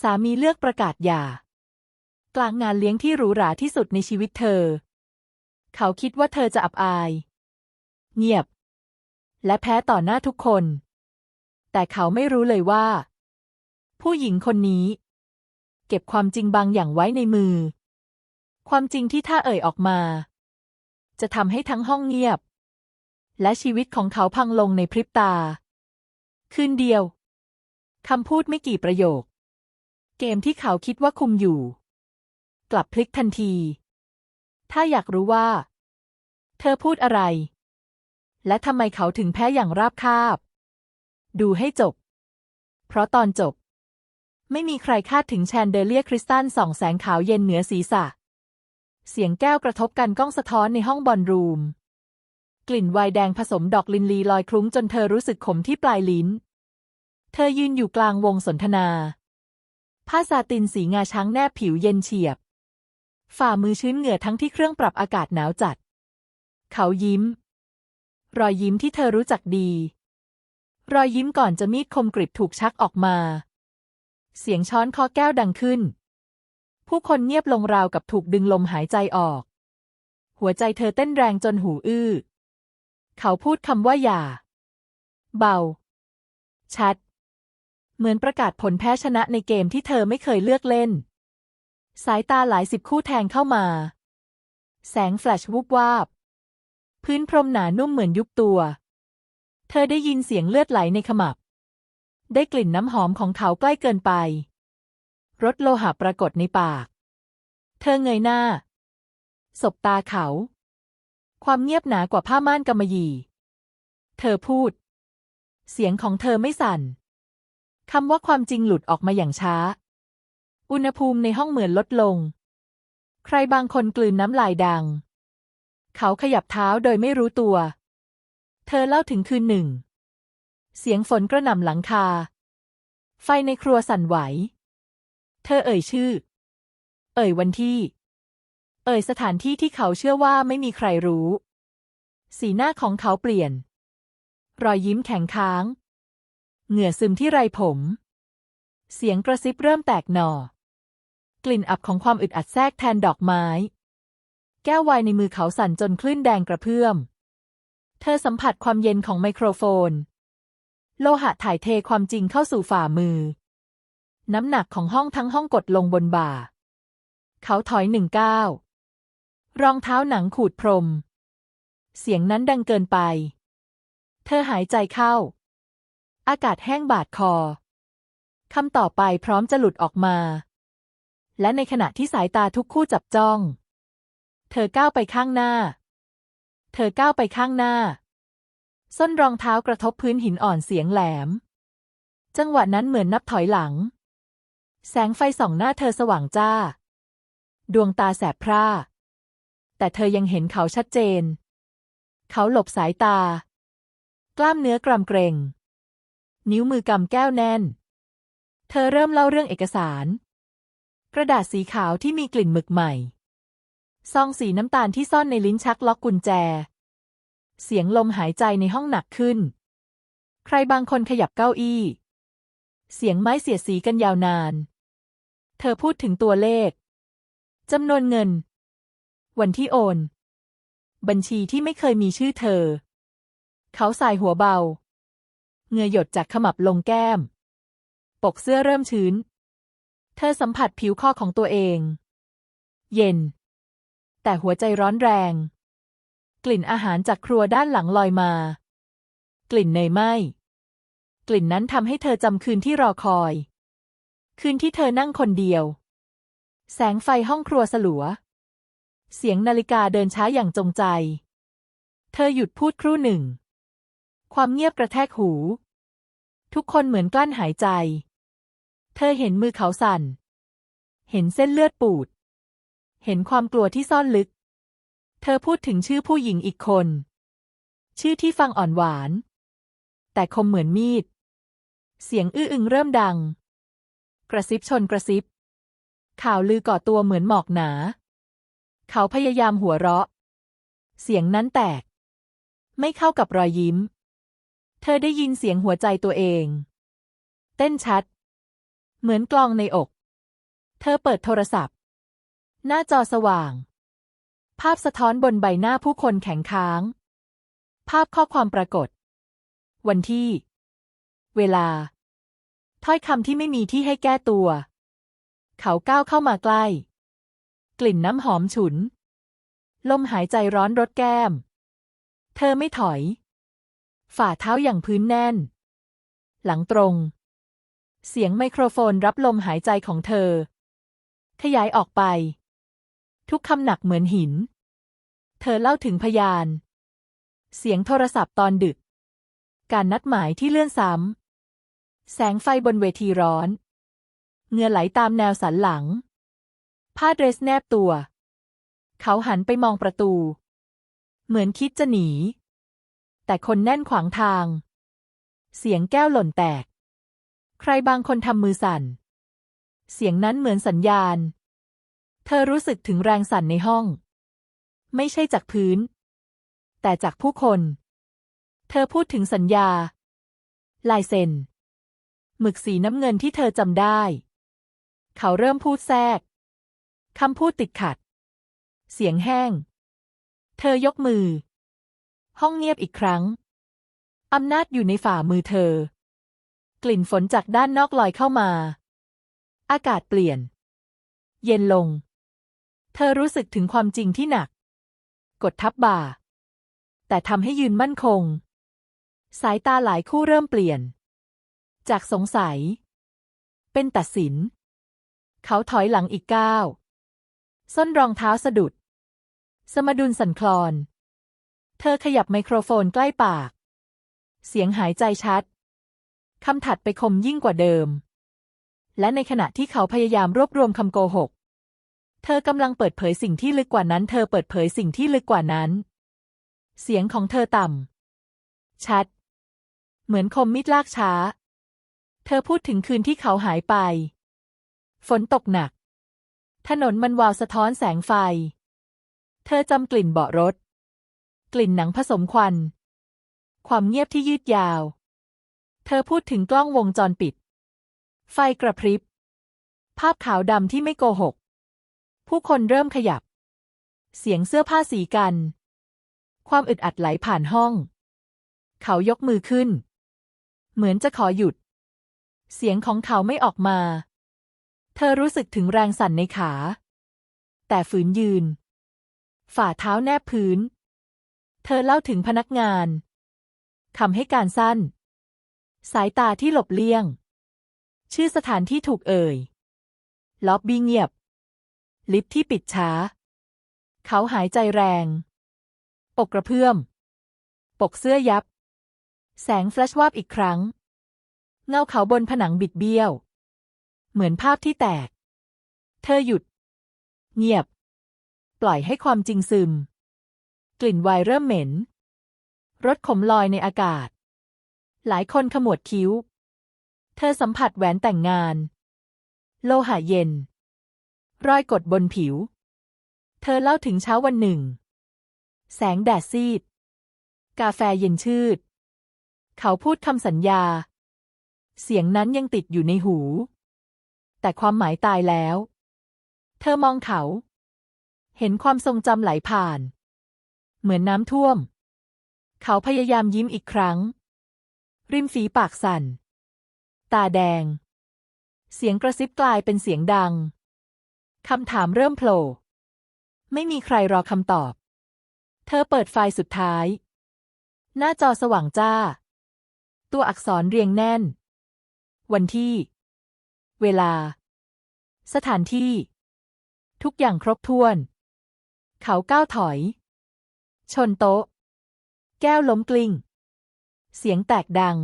สามีเลือกประกาศหย่า กลางงานเลี้ยงที่หรูหราที่สุดในชีวิตเธอ เขาคิดว่าเธอจะอับอาย เงียบ และแพ้ต่อหน้าทุกคน แต่เขาไม่รู้เลยว่า ผู้หญิงคนนี้ เก็บความจริงบางอย่างไว้ในมือ ความจริงที่ถ้าเอ่ยออกมา จะทำให้ทั้งห้องเงียบ และชีวิตของเขาพังลงในพริบตา คืนเดียวคำพูดไม่กี่ประโยค เกมที่เขาคิดว่าคุมอยู่ กลับพลิกทันที ถ้าอยากรู้ว่า เธอพูดอะไร และทำไมเขาถึงแพ้อย่างราบคาบ ดูให้จบ เพราะตอนจบ ไม่มีใครคาดถึงแชนเดเลียคริสตัลส่องแสงขาวเย็นเหนือศีรษะ เสียงแก้วกระทบกันก้องสะท้อนในห้องบอลรูม กลิ่นไวน์แดงผสมดอกลินลีลอยคลุ้งจนเธอรู้สึกขมที่ปลายลิ้น เธอยืนอยู่กลางวงสนทนา ผ้าซาตินสีงาช้างแนบผิวเย็นเฉียบ ฝ่ามือชื้นเหงื่อทั้งที่เครื่องปรับอากาศหนาวจัด เขายิ้ม รอยยิ้มที่เธอรู้จักดี รอยยิ้มก่อนจะมีดคมกริบถูกชักออกมา เสียงช้อนคอแก้วดังขึ้น ผู้คนเงียบลงราวกับถูกดึงลมหายใจออก หัวใจเธอเต้นแรงจนหูอื้อ เขาพูดคำว่าอย่า เบา ชัด เหมือนประกาศผลแพ้ชนะในเกมที่เธอไม่เคยเลือกเล่น สายตาหลายสิบคู่แทงเข้ามา แสงแฟลชวุบวาบ พื้นพรมหนานุ่มเหมือนยุบตัว เธอได้ยินเสียงเลือดไหลในขมับ ได้กลิ่นน้ำหอมของเขาใกล้เกินไปรถโลหะปรากฏในปาก เธอเงยหน้า สบตาเขา ความเงียบหนากว่าผ้าม่านกำมะหยี่ เธอพูด เสียงของเธอไม่สั่น คำว่าความจริงหลุดออกมาอย่างช้า อุณหภูมิในห้องเหมือนลดลง ใครบางคนกลืนน้ำลายดัง เขาขยับเท้าโดยไม่รู้ตัว เธอเล่าถึงคืนหนึ่ง เสียงฝนกระหน่ำหลังคา ไฟในครัวสั่นไหว เธอเอ่ยชื่อ เอ่ยวันที่ เอ่ยสถานที่ที่เขาเชื่อว่าไม่มีใครรู้ สีหน้าของเขาเปลี่ยน รอยยิ้มแข็งค้าง เหงื่อซึมที่ไรผม เสียงกระซิบเริ่มแตกหน่อ กลิ่นอับของความอึดอัดแทรกแทนดอกไม้ แก้วไวน์ในมือเขาสั่นจนคลื่นแดงกระเพื่อม เธอสัมผัสความเย็นของไมโครโฟน โลหะถ่ายเทความจริงเข้าสู่ฝ่ามือ น้ำหนักของห้องทั้งห้องกดลงบนบ่า เขาถอยหนึ่งก้าวรองเท้าหนังขูดพรม เสียงนั้นดังเกินไป เธอหายใจเข้า อากาศแห้งบาดคอ คำต่อไปพร้อมจะหลุดออกมา และในขณะที่สายตาทุกคู่จับจ้อง เธอก้าวไปข้างหน้า เธอก้าวไปข้างหน้า ส้นรองเท้ากระทบพื้นหินอ่อนเสียงแหลม จังหวะนั้นเหมือนนับถอยหลัง แสงไฟส่องหน้าเธอสว่างจ้า ดวงตาแสบพร่า แต่เธอยังเห็นเขาชัดเจน เขาหลบสายตา กล้ามเนื้อกรำเกรง นิ้วมือกำแก้วแน่น เธอเริ่มเล่าเรื่องเอกสาร กระดาษสีขาวที่มีกลิ่นหมึกใหม่ ซองสีน้ำตาลที่ซ่อนในลิ้นชักล็อกกุญแจ เสียงลมหายใจในห้องหนักขึ้น ใครบางคนขยับเก้าอี้ เสียงไม้เสียดสีกันยาวนาน เธอพูดถึงตัวเลขจำนวนเงิน วันที่โอน บัญชีที่ไม่เคยมีชื่อเธอ เขาสายหัวเบา เหงื่อหยดจากขมับลงแก้ม ปกเสื้อเริ่มชื้น เธอสัมผัสผิวคอของตัวเอง เย็น แต่หัวใจร้อนแรง กลิ่นอาหารจากครัวด้านหลังลอยมา กลิ่นเนยไหม้กลิ่นนั้นทำให้เธอจำคืนที่รอคอย คืนที่เธอนั่งคนเดียว แสงไฟห้องครัวสลัว เสียงนาฬิกาเดินช้าอย่างจงใจ เธอหยุดพูดครู่หนึ่ง ความเงียบกระแทกหู ทุกคนเหมือนกลั้นหายใจ เธอเห็นมือเขาสั่น เห็นเส้นเลือดปูด เห็นความกลัวที่ซ่อนลึก เธอพูดถึงชื่อผู้หญิงอีกคน ชื่อที่ฟังอ่อนหวาน แต่คมเหมือนมีด เสียงอื้ออึงเริ่มดัง กระซิบชนกระซิบ ข่าวลือก่อตัวเหมือนหมอกหนา เขาพยายามหัวเราะ เสียงนั้นแตก ไม่เข้ากับรอยยิ้ม เธอได้ยินเสียงหัวใจตัวเอง เต้นชัด เหมือนกลองในอก เธอเปิดโทรศัพท์ หน้าจอสว่าง ภาพสะท้อนบนใบหน้าผู้คนแข็งค้าง ภาพข้อความปรากฏ วันที่ เวลา ถ้อยคำที่ไม่มีที่ให้แก้ตัว เขาก้าวเข้ามาใกล้ กลิ่นน้ำหอมฉุน ลมหายใจร้อนรดแก้ม เธอไม่ถอย ฝ่าเท้าอย่างพื้นแน่น หลังตรง เสียงไมโครโฟนรับลมหายใจของเธอ ขยายออกไป ทุกคำหนักเหมือนหิน เธอเล่าถึงพยาน เสียงโทรศัพท์ตอนดึก การนัดหมายที่เลื่อนซ้ำ แสงไฟบนเวทีร้อน เงื่อไหลตามแนวสันหลัง ผ้าเดรสแนบตัว เขาหันไปมองประตู เหมือนคิดจะหนี แต่คนแน่นขวางทาง เสียงแก้วหล่นแตก ใครบางคนทำมือสั่น เสียงนั้นเหมือนสัญญาณ เธอรู้สึกถึงแรงสั่นในห้อง ไม่ใช่จากพื้น แต่จากผู้คน เธอพูดถึงสัญญา ลายเซ็น หมึกสีน้ำเงินที่เธอจำได้ เขาเริ่มพูดแทรกคำพูดติดขัด เสียงแห้ง เธอยกมือ ห้องเงียบอีกครั้ง อำนาจอยู่ในฝ่ามือเธอ กลิ่นฝนจากด้านนอกลอยเข้ามา อากาศเปลี่ยน เย็นลง เธอรู้สึกถึงความจริงที่หนัก กดทับบ่า แต่ทำให้ยืนมั่นคง สายตาหลายคู่เริ่มเปลี่ยน จากสงสัย เป็นตัดสิน เขาถอยหลังอีกก้าว ส้นรองเท้าสะดุด สมดุลสั่นคลอน เธอขยับไมโครโฟนใกล้ปาก เสียงหายใจชัด คำถัดไปคมยิ่งกว่าเดิม และในขณะที่เขาพยายามรวบรวมคำโกหก เธอกำลังเปิดเผยสิ่งที่ลึกกว่านั้น เธอเปิดเผยสิ่งที่ลึกกว่านั้น เสียงของเธอต่ำ ชัด เหมือนคมมีดลากช้า เธอพูดถึงคืนที่เขาหายไป ฝนตกหนัก ถนนมันวาวสะท้อนแสงไฟ เธอจำกลิ่นเบาะรถ กลิ่นหนังผสมควัน ความเงียบที่ยืดยาว เธอพูดถึงกล้องวงจรปิด ไฟกระพริบ ภาพขาวดำที่ไม่โกหก ผู้คนเริ่มขยับ เสียงเสื้อผ้าสีกัน ความอึดอัดไหลผ่านห้อง เขายกมือขึ้น เหมือนจะขอหยุด เสียงของเขาไม่ออกมา เธอรู้สึกถึงแรงสั่นในขา แต่ฝืนยืน ฝ่าเท้าแนบพื้น เธอเล่าถึงพนักงานคำให้การสั้น สายตาที่หลบเลี่ยง ชื่อสถานที่ถูกเอ่ย ล็อบบี้เงียบ ลิฟที่ปิดช้า เขาหายใจแรง อกกระเพื่อม ปกเสื้อยับ แสงแฟลชวาบอีกครั้ง เงาเขาบนผนังบิดเบี้ยว เหมือนภาพที่แตก เธอหยุด เงียบ ปล่อยให้ความจริงซึม กลิ่นไวน์เริ่มเหม็นรถขมลอยในอากาศ หลายคนขมวดคิ้ว เธอสัมผัสแหวนแต่งงาน โลหะเย็น รอยกดบนผิว เธอเล่าถึงเช้าวันหนึ่ง แสงแดดซีด กาแฟเย็นชืด เขาพูดคำสัญญา เสียงนั้นยังติดอยู่ในหู แต่ความหมายตายแล้ว เธอมองเขา เห็นความทรงจำไหลผ่าน เหมือนน้ำท่วม เขาพยายามยิ้มอีกครั้ง ริมฝีปากสั่น ตาแดง เสียงกระซิบกลายเป็นเสียงดัง คำถามเริ่มโผล่ ไม่มีใครรอคำตอบ เธอเปิดไฟล์สุดท้าย หน้าจอสว่างจ้า ตัวอักษรเรียงแน่น วันที่ เวลา สถานที่ ทุกอย่างครบถ้วน เขาก้าวถอย ชนโต๊ะ แก้วล้มกลิ้ง เสียงแตกดัง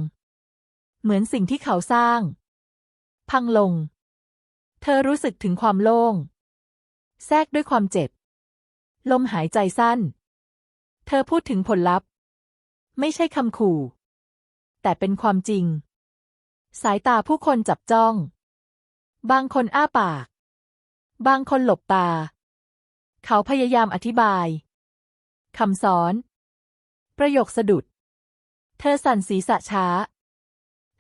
เหมือนสิ่งที่เขาสร้าง พังลง เธอรู้สึกถึงความโล่ง แทรกด้วยความเจ็บ ลมหายใจสั้น เธอพูดถึงผลลัพธ์ ไม่ใช่คำขู่ แต่เป็นความจริง สายตาผู้คนจับจ้อง บางคนอ้าปาก บางคนหลบตา เขาพยายามอธิบาย คำสอน ประโยคสะดุด เธอสั่นศีรษะช้า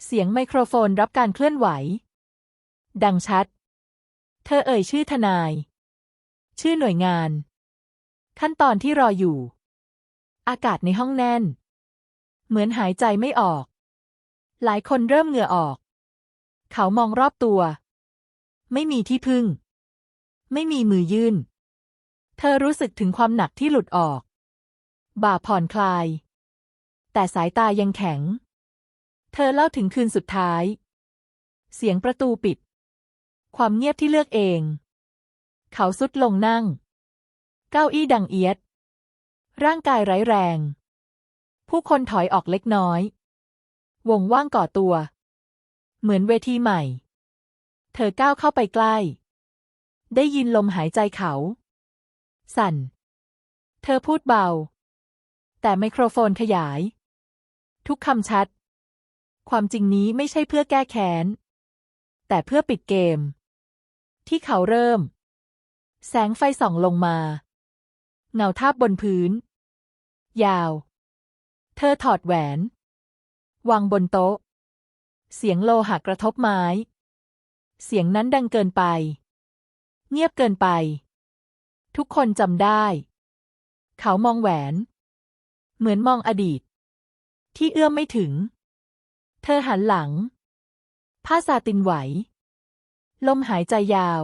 เสียงไมโครโฟนรับการเคลื่อนไหว ดังชัด เธอเอ่ยชื่อทนาย ชื่อหน่วยงาน ขั้นตอนที่รออยู่ อากาศในห้องแน่น เหมือนหายใจไม่ออก หลายคนเริ่มเหงื่อออก เขามองรอบตัว ไม่มีที่พึ่ง ไม่มีมือยื่น เธอรู้สึกถึงความหนักที่หลุดออก บ่าผ่อนคลาย แต่สายตายังแข็ง เธอเล่าถึงคืนสุดท้าย เสียงประตูปิด ความเงียบที่เลือกเอง เขาสุดลงนั่ง เก้าอี้ดังเอียด ร่างกายไร้แรง ผู้คนถอยออกเล็กน้อย วงว่างก่อตัว เหมือนเวทีใหม่ เธอก้าวเข้าไปใกล้ ได้ยินลมหายใจเขา สั่น เธอพูดเบา แต่ไมโครโฟนขยาย ทุกคำชัด ความจริงนี้ไม่ใช่เพื่อแก้แค้น แต่เพื่อปิดเกม ที่เขาเริ่ม แสงไฟส่องลงมา เงาทาบบนพื้น ยาว เธอถอดแหวน วางบนโต๊ะ เสียงโลหะกระทบไม้ เสียงนั้นดังเกินไป เงียบเกินไป ทุกคนจำได้ เขามองแหวน เหมือนมองอดีต ที่เอื้อมไม่ถึง เธอหันหลัง ผ้าซาตินไหว ลมหายใจยาว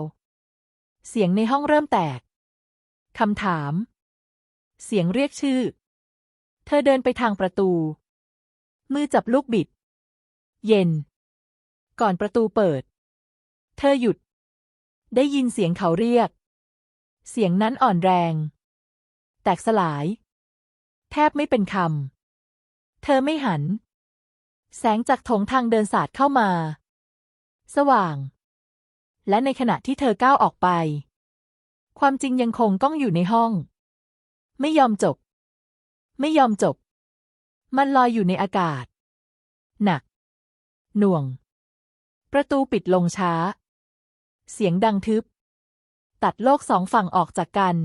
เสียงในห้องเริ่มแตก คำถาม เสียงเรียกชื่อ เธอเดินไปทางประตู มือจับลูกบิด เย็น ก่อนประตูเปิด เธอหยุด ได้ยินเสียงเขาเรียก เสียงนั้นอ่อนแรง แตกสลาย แทบไม่เป็นคำ เธอไม่หัน แสงจากโถงทางเดินสาดเข้ามา สว่าง และในขณะที่เธอก้าวออกไป ความจริงยังคงก้องอยู่ในห้อง ไม่ยอมจบ ไม่ยอมจบ มันลอยอยู่ในอากาศ หนัก หน่วง ประตูปิดลงช้า เสียงดังทึบ ตัดโลกสองฝั่งออกจากกัน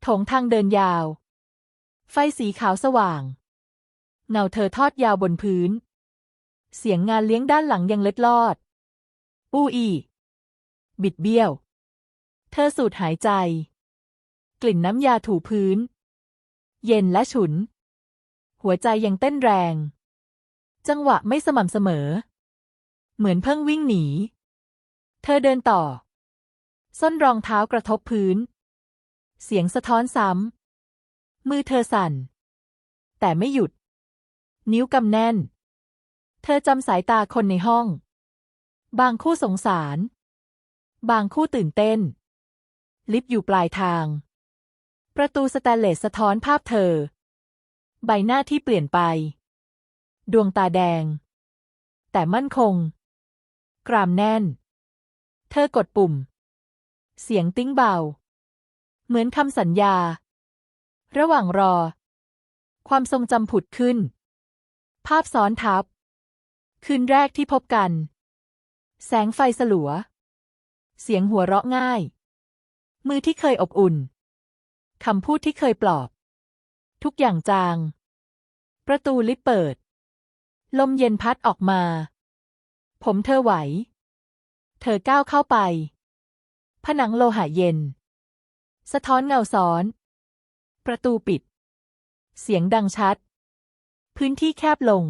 โถงทางเดินยาว ไฟสีขาวสว่าง เงาเธอทอดยาวบนพื้น เสียงงานเลี้ยงด้านหลังยังเล็ดลอด อูอี บิดเบี้ยว เธอสูดหายใจ กลิ่นน้ำยาถูพื้น เย็นและฉุน หัวใจยังเต้นแรง จังหวะไม่สม่ำเสมอ เหมือนเพิ่งวิ่งหนี เธอเดินต่อ ส้นรองเท้ากระทบพื้น เสียงสะท้อนซ้ำ มือเธอสั่น แต่ไม่หยุด นิ้วกำแน่น เธอจำสายตาคนในห้อง บางคู่สงสาร บางคู่ตื่นเต้น ลิฟต์อยู่ปลายทาง ประตูสแตนเลสสะท้อนภาพเธอ ใบหน้าที่เปลี่ยนไป ดวงตาแดง แต่มั่นคง กรามแน่น เธอกดปุ่ม เสียงติ้งเบา เหมือนคำสัญญา ระหว่างรอ ความทรงจำผุดขึ้น ภาพซ้อนทับ คืนแรกที่พบกัน แสงไฟสลัว เสียงหัวเราะง่าย มือที่เคยอบอุ่น คำพูดที่เคยปลอบ ทุกอย่างจาง ประตูลิฟต์เปิด ลมเย็นพัดออกมา ผมเธอไหว เธอก้าวเข้าไป ผนังโลหะเย็น สะท้อนเงาซ้อน ประตูปิด เสียงดังชัด พื้นที่แคบลง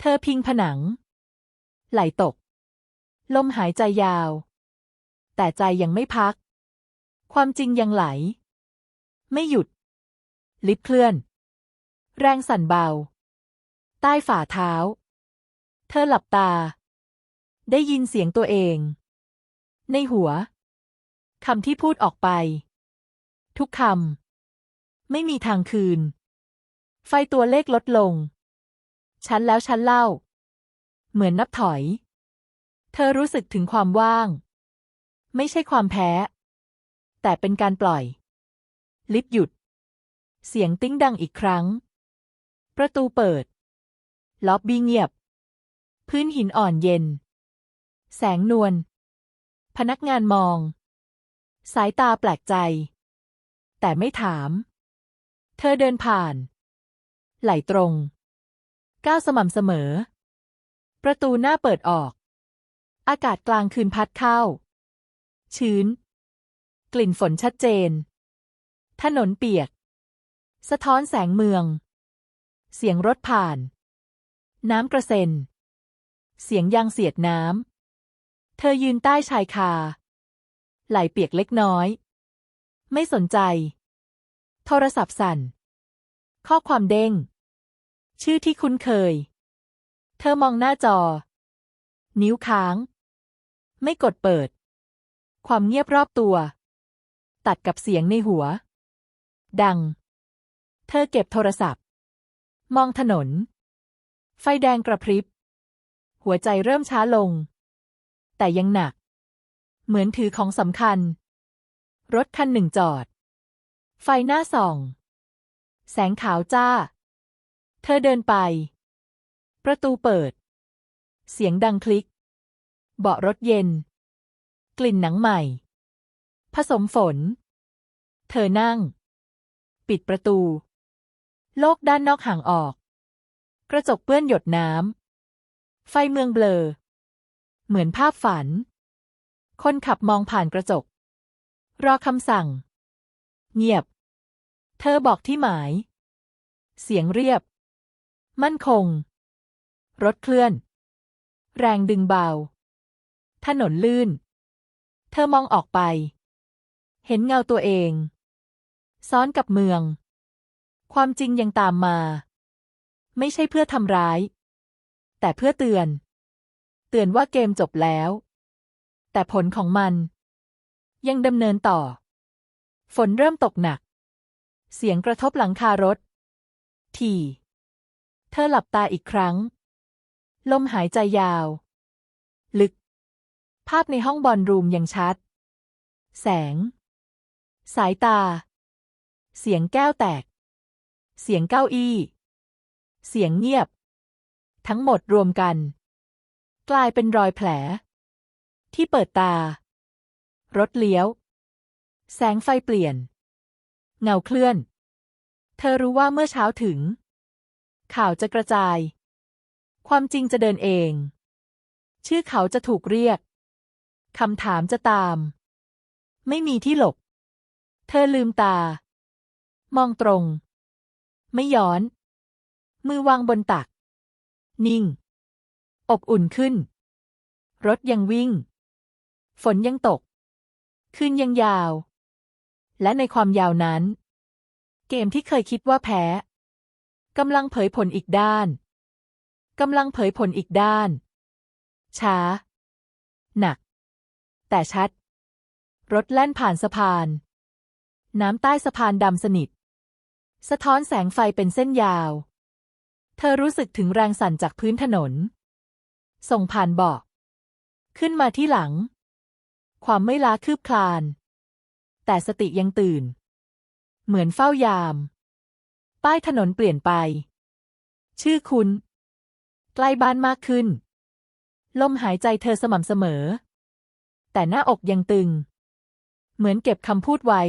เธอพิงผนัง ไหลตก ลมหายใจยาว แต่ใจยังไม่พัก ความจริงยังไหล ไม่หยุด ลิฟต์เคลื่อน แรงสั่นเบา ใต้ฝ่าเท้า เธอหลับตา ได้ยินเสียงตัวเอง ในหัวคำที่พูดออกไป ทุกคำ ไม่มีทางคืน ไฟตัวเลขลดลง ฉันแล้วฉันเล่า เหมือนนับถอย เธอรู้สึกถึงความว่าง ไม่ใช่ความแพ้ แต่เป็นการปล่อย ลิฟต์หยุด เสียงติ้งดังอีกครั้ง ประตูเปิด ล็อบบี้เงียบ พื้นหินอ่อนเย็น แสงนวล พนักงานมอง สายตาแปลกใจ แต่ไม่ถาม เธอเดินผ่าน ไหลตรง ก้าวสม่ำเสมอ ประตูหน้าเปิดออก อากาศกลางคืนพัดเข้า ชื้น กลิ่นฝนชัดเจน ถนนเปียก สะท้อนแสงเมือง เสียงรถผ่าน น้ำกระเซ็น เสียงยางเสียดน้ำ เธอยืนใต้ชายคา ไหลเปียกเล็กน้อย ไม่สนใจ โทรศัพท์สั่น ข้อความเด้ง ชื่อที่คุ้นเคย เธอมองหน้าจอ นิ้วค้าง ไม่กดเปิด ความเงียบรอบตัว ตัดกับเสียงในหัว ดัง เธอเก็บโทรศัพท์ มองถนน ไฟแดงกระพริบ หัวใจเริ่มช้าลง แต่ยังหนัก เหมือนถือของสำคัญ รถคันหนึ่งจอด ไฟหน้าส่อง แสงขาวจ้า เธอเดินไป ประตูเปิด เสียงดังคลิก เบาะรถเย็น กลิ่นหนังใหม่ ผสมฝน เธอนั่ง ปิดประตู โลกด้านนอกห่างออก กระจกเปื้อนหยดน้ำ ไฟเมืองเบลอ เหมือนภาพฝัน คนขับมองผ่านกระจก รอคำสั่ง เงียบ เธอบอกที่หมาย เสียงเรียบ มั่นคง รถเคลื่อน แรงดึงเบา ถนนลื่น เธอมองออกไป เห็นเงาตัวเอง ซ้อนกับเมือง ความจริงยังตามมา ไม่ใช่เพื่อทำร้าย แต่เพื่อเตือน เตือนว่าเกมจบแล้ว แต่ผลของมัน ยังดำเนินต่อ ฝนเริ่มตกหนัก เสียงกระทบหลังคารถ ที เธอหลับตาอีกครั้ง ลมหายใจยาว ลึก ภาพในห้องบอลรูมยังชัด แสง สายตา เสียงแก้วแตก เสียงเก้าอี้ เสียงเงียบ ทั้งหมดรวมกัน กลายเป็นรอยแผล ที่เปิดตา รถเลี้ยว แสงไฟเปลี่ยน เงาเคลื่อน เธอรู้ว่าเมื่อเช้าถึง ข่าวจะกระจาย ความจริงจะเดินเอง ชื่อเขาจะถูกเรียกคำถามจะตาม ไม่มีที่หลบ เธอลืมตา มองตรง ไม่ย้อน มือวางบนตัก นิ่ง อบอุ่นขึ้น รถยังวิ่ง ฝนยังตก คืนยังยาว และในความยาวนั้น เกมที่เคยคิดว่าแพ้กำลังเผยผลอีกด้านกำลังเผยผลอีกด้าน ช้า หนัก แต่ชัด รถแล่นผ่านสะพาน น้ำใต้สะพานดำสนิท สะท้อนแสงไฟเป็นเส้นยาว เธอรู้สึกถึงแรงสั่นจากพื้นถนน ส่งผ่านเบาะขึ้นมาที่หลัง ความไม่ล้าคืบคลาน แต่สติยังตื่น เหมือนเฝ้ายาม ป้ายถนนเปลี่ยนไป ชื่อคุณ ใกล้บ้านมากขึ้น ลมหายใจเธอสม่ำเสมอ แต่หน้าอกยังตึง เหมือนเก็บคำพูดไว้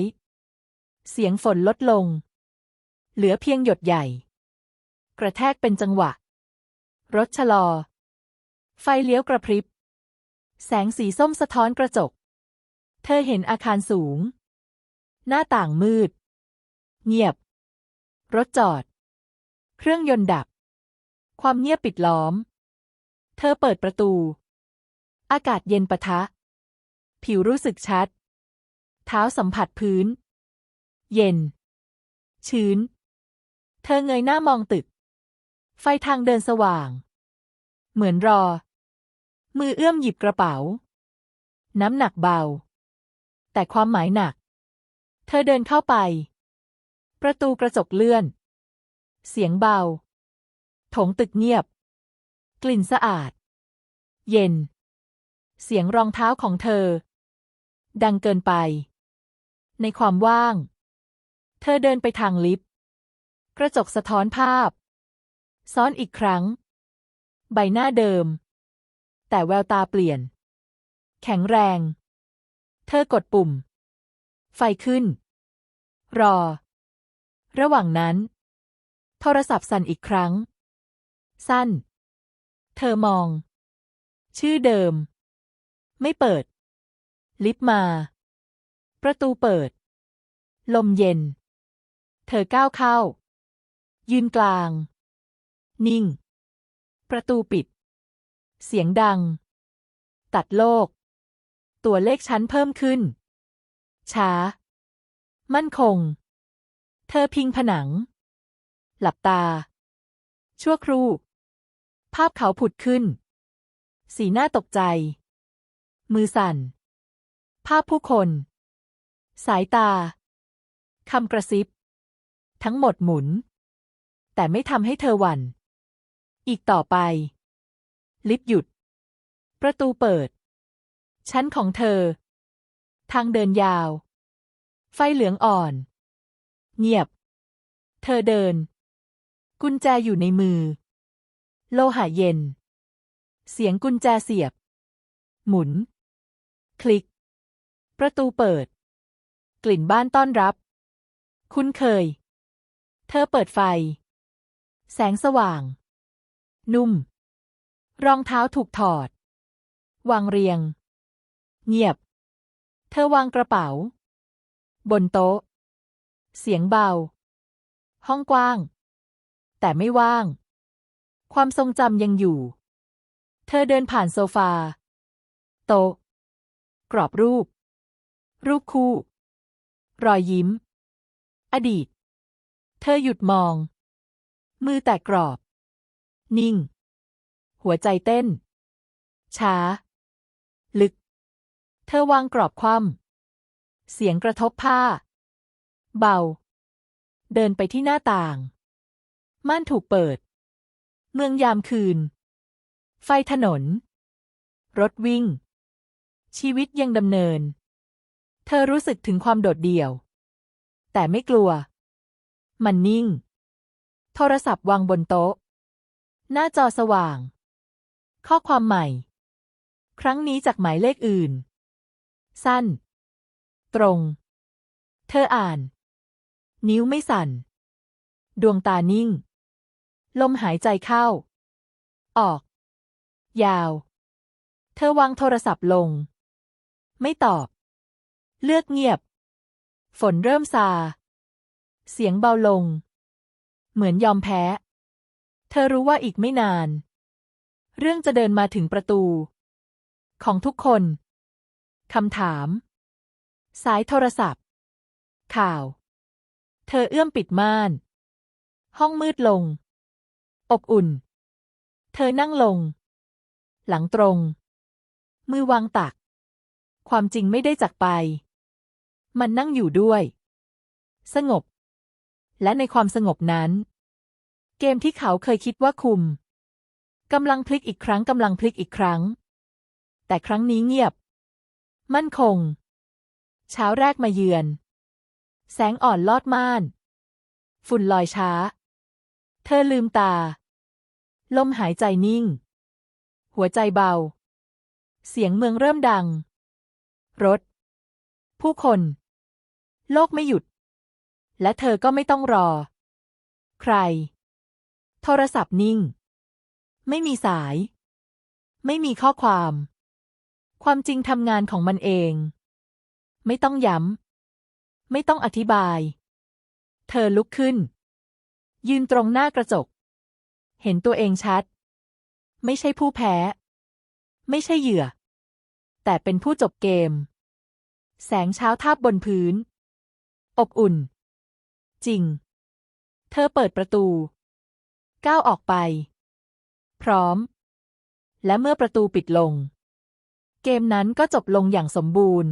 เสียงฝนลดลง เหลือเพียงหยดใหญ่ กระแทกเป็นจังหวะ รถชะลอ ไฟเลี้ยวกระพริบ แสงสีส้มสะท้อนกระจก เธอเห็นอาคารสูง หน้าต่างมืด เงียบ รถจอด เครื่องยนต์ดับ ความเงียบปิดล้อม เธอเปิดประตู อากาศเย็นปะทะ ผิวรู้สึกชัด เท้าสัมผัสพื้น เย็น ชื้น เธอเงยหน้ามองตึก ไฟทางเดินสว่าง เหมือนรอ มือเอื้อมหยิบกระเป๋า น้ำหนักเบา แต่ความหมายหนัก เธอเดินเข้าไป ประตูกระจกเลื่อน เสียงเบา ถงตึกเงียบ กลิ่นสะอาด เย็น เสียงรองเท้าของเธอ ดังเกินไป ในความว่าง เธอเดินไปทางลิฟต์ กระจกสะท้อนภาพ ซ้อนอีกครั้ง ใบหน้าเดิม แต่แววตาเปลี่ยน แข็งแรง เธอกดปุ่ม ไฟขึ้น รอ ระหว่างนั้น โทรศัพท์สั่นอีกครั้ง สั้น เธอมอง ชื่อเดิม ไม่เปิด ลิฟต์มา ประตูเปิด ลมเย็น เธอก้าวเข้า ยืนกลาง นิ่ง ประตูปิด เสียงดัง ตัดโลก ตัวเลขชั้นเพิ่มขึ้น ช้า มั่นคง เธอพิงผนัง หลับตา ชั่วครู่ ภาพเขาผุดขึ้น สีหน้าตกใจ มือสั่น ภาพผู้คน สายตาคำกระซิบ ทั้งหมดหมุน แต่ไม่ทำให้เธอหวั่น อีกต่อไป ลิฟต์หยุด ประตูเปิด ชั้นของเธอ ทางเดินยาว ไฟเหลืองอ่อน เงียบ เธอเดิน กุญแจอยู่ในมือ โลหะเย็น เสียงกุญแจเสียบ หมุน คลิก ประตูเปิด กลิ่นบ้านต้อนรับ คุ้นเคย เธอเปิดไฟ แสงสว่าง นุ่ม รองเท้าถูกถอด วางเรียง เงียบ เธอวางกระเป๋า บนโต๊ะ เสียงเบา ห้องกว้าง แต่ไม่ว่าง ความทรงจำยังอยู่ เธอเดินผ่านโซฟา โต๊ะ กรอบรูป รูปคู่ รอยยิ้ม อดีต เธอหยุดมอง มือแตะกรอบ นิ่ง หัวใจเต้น ช้า เธอวางกรอบคว่ำเสียงกระทบผ้า เบา เดินไปที่หน้าต่าง ม่านถูกเปิด เมืองยามคืน ไฟถนน รถวิ่ง ชีวิตยังดำเนิน เธอรู้สึกถึงความโดดเดี่ยว แต่ไม่กลัว มันนิ่ง โทรศัพท์วางบนโต๊ะ หน้าจอสว่าง ข้อความใหม่ ครั้งนี้จากหมายเลขอื่น สั้น ตรง เธออ่าน นิ้วไม่สั่น ดวงตานิ่ง ลมหายใจเข้า ออก ยาว เธอวางโทรศัพท์ลง ไม่ตอบ เลือกเงียบ ฝนเริ่มซา เสียงเบาลง เหมือนยอมแพ้ เธอรู้ว่าอีกไม่นาน เรื่องจะเดินมาถึงประตู ของทุกคน คำถาม สายโทรศัพท์ ข่าว เธอเอื้อมปิดม่าน ห้องมืดลง อบอุ่น เธอนั่งลง หลังตรง มือวางตัก ความจริงไม่ได้จากไป มันนั่งอยู่ด้วย สงบ และในความสงบนั้น เกมที่เขาเคยคิดว่าคุมกำลังพลิกอีกครั้งกำลังพลิกอีกครั้ง แต่ครั้งนี้เงียบ มั่นคง เช้าแรกมาเยือน แสงอ่อนลอดม่าน ฝุ่นลอยช้า เธอลืมตา ลมหายใจนิ่ง หัวใจเบา เสียงเมืองเริ่มดัง รถ ผู้คน โลกไม่หยุด และเธอก็ไม่ต้องรอ ใคร โทรศัพท์นิ่ง ไม่มีสาย ไม่มีข้อความ ความจริงทำงานของมันเอง ไม่ต้องย้ำ ไม่ต้องอธิบาย เธอลุกขึ้น ยืนตรงหน้ากระจก เห็นตัวเองชัด ไม่ใช่ผู้แพ้ ไม่ใช่เหยื่อ แต่เป็นผู้จบเกม แสงเช้าทาบบนพื้น อบอุ่น จริง เธอเปิดประตู ก้าวออกไป พร้อม และเมื่อประตูปิดลง เกมนั้นก็จบลงอย่างสมบูรณ์